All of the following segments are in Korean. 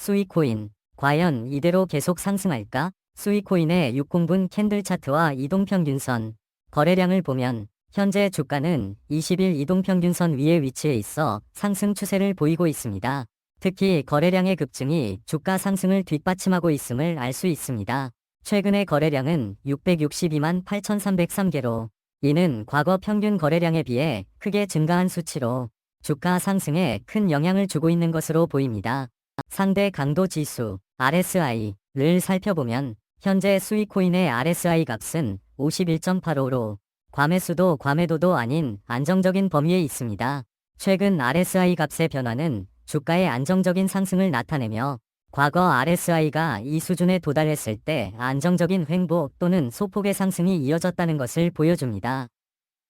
수이코인. 과연 이대로 계속 상승할까? 수이코인의 60분 캔들 차트와 이동평균선. 거래량을 보면 현재 주가는 20일 이동평균선 위에 위치해 있어 상승 추세를 보이고 있습니다. 특히 거래량의 급증이 주가 상승을 뒷받침하고 있음을 알 수 있습니다. 최근의 거래량은 662만 8,303개로 이는 과거 평균 거래량에 비해 크게 증가한 수치로 주가 상승에 큰 영향을 주고 있는 것으로 보입니다. 상대 강도 지수 RSI를 살펴보면 현재 수익코인의 RSI 값은 51.85로 과매수도 과매도도 아닌 안정적인 범위에 있습니다. 최근 RSI 값의 변화는 주가의 안정적인 상승을 나타내며 과거 RSI가 이 수준에 도달했을 때 안정적인 횡보 또는 소폭의 상승이 이어졌다는 것을 보여줍니다.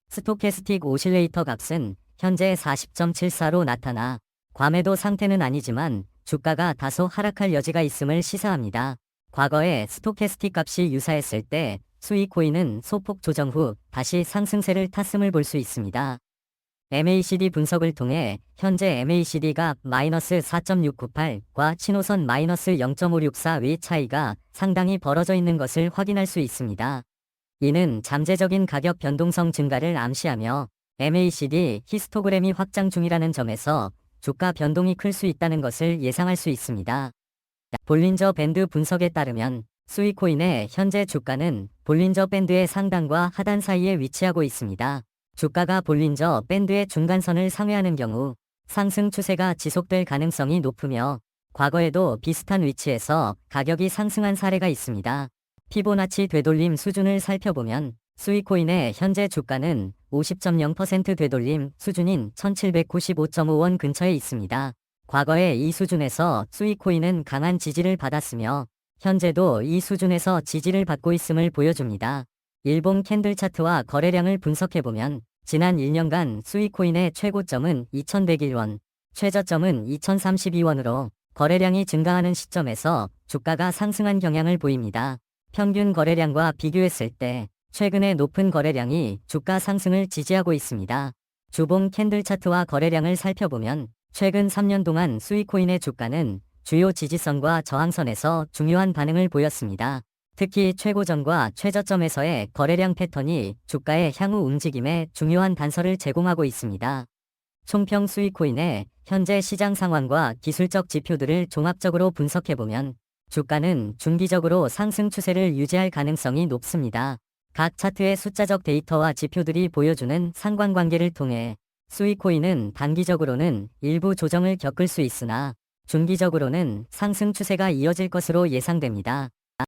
스토캐스틱 오실레이터 값은 현재 40.74로 나타나 과매도 상태는 아니지만 주가가 다소 하락할 여지가 있음을 시사합니다. 과거에 스토캐스틱 값이 유사했을 때 수익 코인은 소폭 조정 후 다시 상승세를 탔음을 볼 수 있습니다. MACD 분석을 통해 현재 MACD가 마이너스 4.698과 신호선 마이너스 0.564의 차이가 상당히 벌어져 있는 것을 확인할 수 있습니다. 이는 잠재적인 가격 변동성 증가를 암시하며 MACD 히스토그램이 확장 중이라는 점에서 주가 변동이 클 수 있다는 것을 예상할 수 있습니다. 볼린저 밴드 분석에 따르면 수익코인의 현재 주가는 볼린저 밴드의 상단과 하단 사이에 위치하고 있습니다. 주가가 볼린저 밴드의 중간선을 상회하는 경우 상승 추세가 지속될 가능성이 높으며 과거에도 비슷한 위치에서 가격이 상승한 사례가 있습니다. 피보나치 되돌림 수준을 살펴보면 수익코인의 현재 주가는 50.0% 되돌림 수준인 1795.5원 근처에 있습니다. 과거에 이 수준에서 수익코인은 강한 지지를 받았으며 현재도 이 수준에서 지지를 받고 있음을 보여줍니다. 일본 캔들 차트와 거래량을 분석해보면 지난 1년간 수익코인의 최고점은 2101원, 최저점은 2032원으로 거래량이 증가하는 시점에서 주가가 상승한 경향을 보입니다. 평균 거래량과 비교했을 때 최근의 높은 거래량이 주가 상승을 지지하고 있습니다. 주봉 캔들 차트와 거래량을 살펴보면 최근 3년 동안 수익코인의 주가는 주요 지지선과 저항선에서 중요한 반응을 보였습니다. 특히 최고점과 최저점에서의 거래량 패턴이 주가의 향후 움직임에 중요한 단서를 제공하고 있습니다. 총평 수익코인의 현재 시장 상황과 기술적 지표들을 종합적으로 분석해보면 주가는 중기적으로 상승 추세를 유지할 가능성이 높습니다. 각 차트의 숫자적 데이터와 지표들이 보여주는 상관관계를 통해 수익코인은 단기적으로는 일부 조정을 겪을 수 있으나 중기적으로는 상승 추세가 이어질 것으로 예상됩니다.